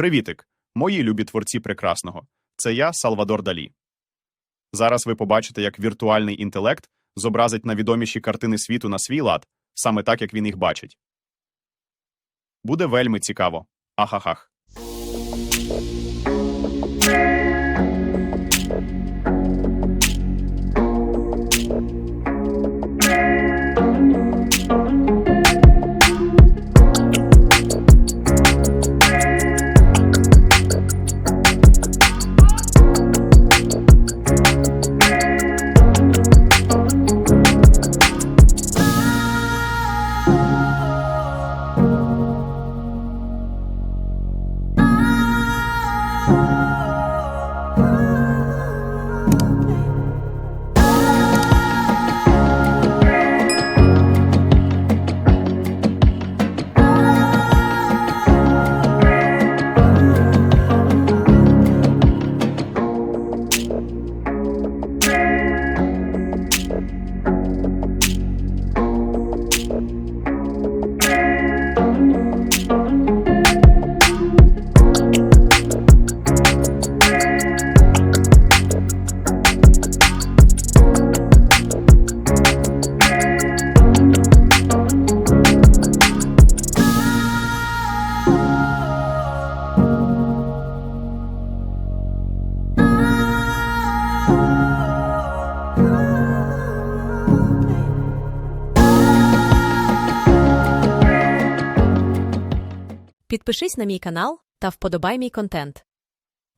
Привітик, мої любі творці прекрасного. Це я, Салвадор Далі. Зараз ви побачите, як віртуальний інтелект зобразить найвідоміші картини світу на свій лад, саме так, як він їх бачить. Буде вельми цікаво. Ахахах. Підпишись на мій канал та вподобай мій контент.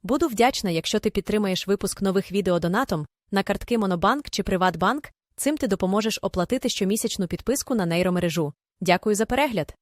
Буду вдячна, якщо ти підтримаєш випуск нових відео донатом на картки Монобанк чи Приватбанк. Цим ти допоможеш оплатити щомісячну підписку на нейромережу. Дякую за перегляд!